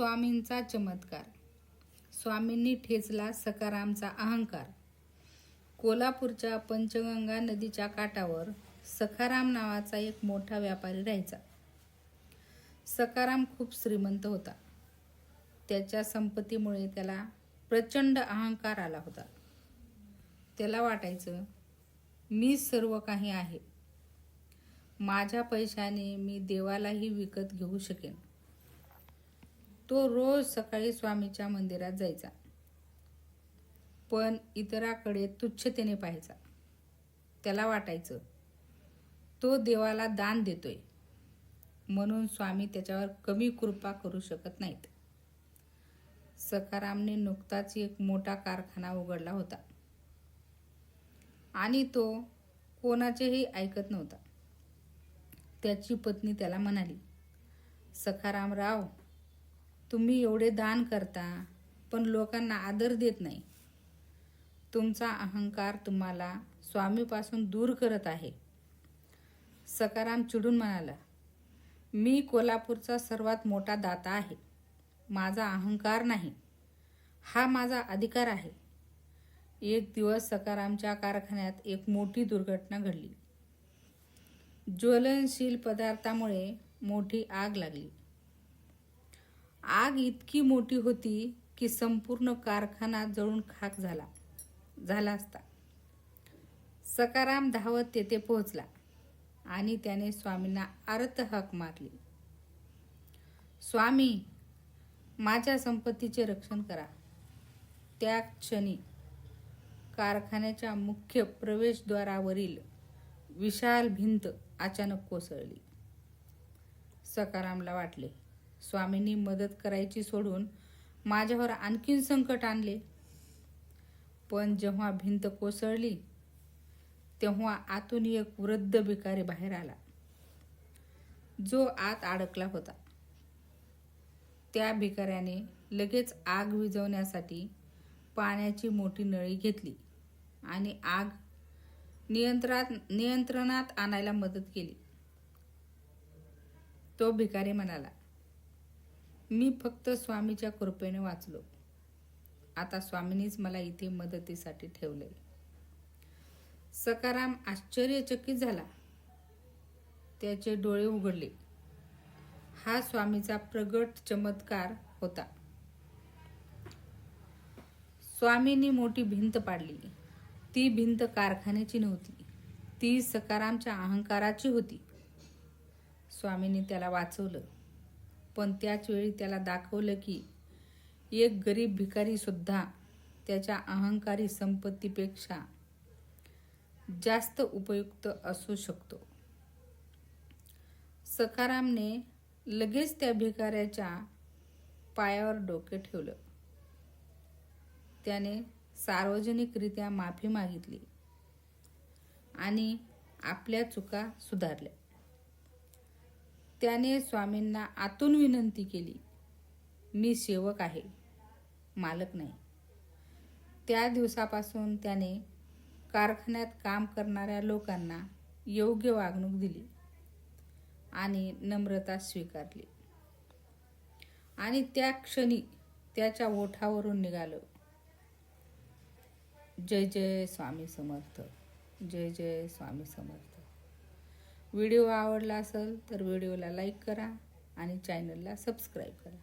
स्वामींचा चमत्कार. स्वामींनी ठेचला सकारामचा अहंकार. कोल्हापूरच्या पंचगंगा नदीच्या काठावर सखाराम नावाचा एक मोठा व्यापारी राहायचा. सकाराम खूप श्रीमंत होता. त्याच्या संपत्तीमुळे त्याला प्रचंड अहंकार आला होता. त्याला वाटायचं मी सर्व काही आहे. माझ्या पैशाने मी देवालाही विकत घेऊ शकेन. तो रोज सकाळी स्वामीच्या मंदिरात जायचा. पण इतराकडे तुच्छतेने पाहायचा. त्याला वाटायचं तो देवाला दान देतोय. म्हणून स्वामी त्याच्यावर कमी कृपा करू शकत नाहीत. सकारामने नुकताच एक मोठा कारखाना उघडला होता. आणि तो कोणाचेही ऐकत नव्हता. त्याची पत्नी त्याला म्हणाली सखारामराव तुम्ही एवढे दान करता पण लोकांना आदर देत नाही. तुमचा अहंकार तुम्हाला स्वामीपासून दूर करत आहे. सकाराम चिडून म्हणाला मी कोल्हापूरचा सर्वात मोठा दाता आहे. माझा अहंकार नाही. हा माझा अधिकार आहे. एक दिवस सकारामच्या कारखान्यात एक मोठी दुर्घटना घडली. ज्वलनशील पदार्थामुळे मोठी आग लागली. आग इतकी मोठी होती की संपूर्ण कारखाना जळून खाक झाला झाला असता. सकाराम धावत तेथे पोहोचला आणि त्याने स्वामींना अर्थ हाक मारली. स्वामी माझ्या संपत्तीचे रक्षण करा. त्या क्षणी कारखान्याच्या मुख्य प्रवेशद्वारावरील विशाल भिंत अचानक कोसळली. सकारामला वाटले स्वामींनी मदत करायची सोडून माझ्यावर आणखीन संकट आणले. पण जेव्हा भिंत कोसळली तेव्हा आतून एक वृद्ध भिकारी बाहेर आला. जो आत अडकला होता. त्या भिकाऱ्याने लगेच आग विझवण्यासाठी पाण्याची मोठी नळी घेतली आणि आग नियंत्रणात नियंत्रणात आणायला मदत केली. तो भिकारी म्हणाला मी फक्त स्वामीच्या कृपेने वाचलो. आता स्वामींनीच मला इथे मदतीसाठी ठेवले. सकाराम आश्चर्यचकित झाला. त्याचे डोळे उघडले. हा स्वामीचा प्रगट चमत्कार होता. स्वामींनी मोठी भिंत पाडली. ती भिंत कारखान्याची नव्हती. ती सकारामच्या अहंकाराची होती. स्वामींनी त्याला वाचवलं. पण त्याच वेळी त्याला दाखवलं की एक गरीब भिकारीसुद्धा त्याच्या अहंकारी संपत्तीपेक्षा जास्त उपयुक्त असू शकतो. सकारामने लगेच त्या भिकाऱ्याच्या पायावर डोके ठेवलं. त्याने सार्वजनिकरित्या माफी मागितली आणि आपल्या चुका सुधारल्या. त्याने स्वामींना आतून विनंती केली मी सेवक आहे मालक नाही. त्या दिवसापासून त्याने कारखान्यात काम करणाऱ्या लोकांना योग्य वागणूक दिली आणि नम्रता स्वीकारली. आणि त्या क्षणी त्याच्या ओठावरून निघालं. जय जय स्वामी समर्थ जय जय स्वामी समर्थ. व्हिडिओ आवडला असेल तर व्हिडिओला लाईक करा आणि चॅनलला सबस्क्राईब करा.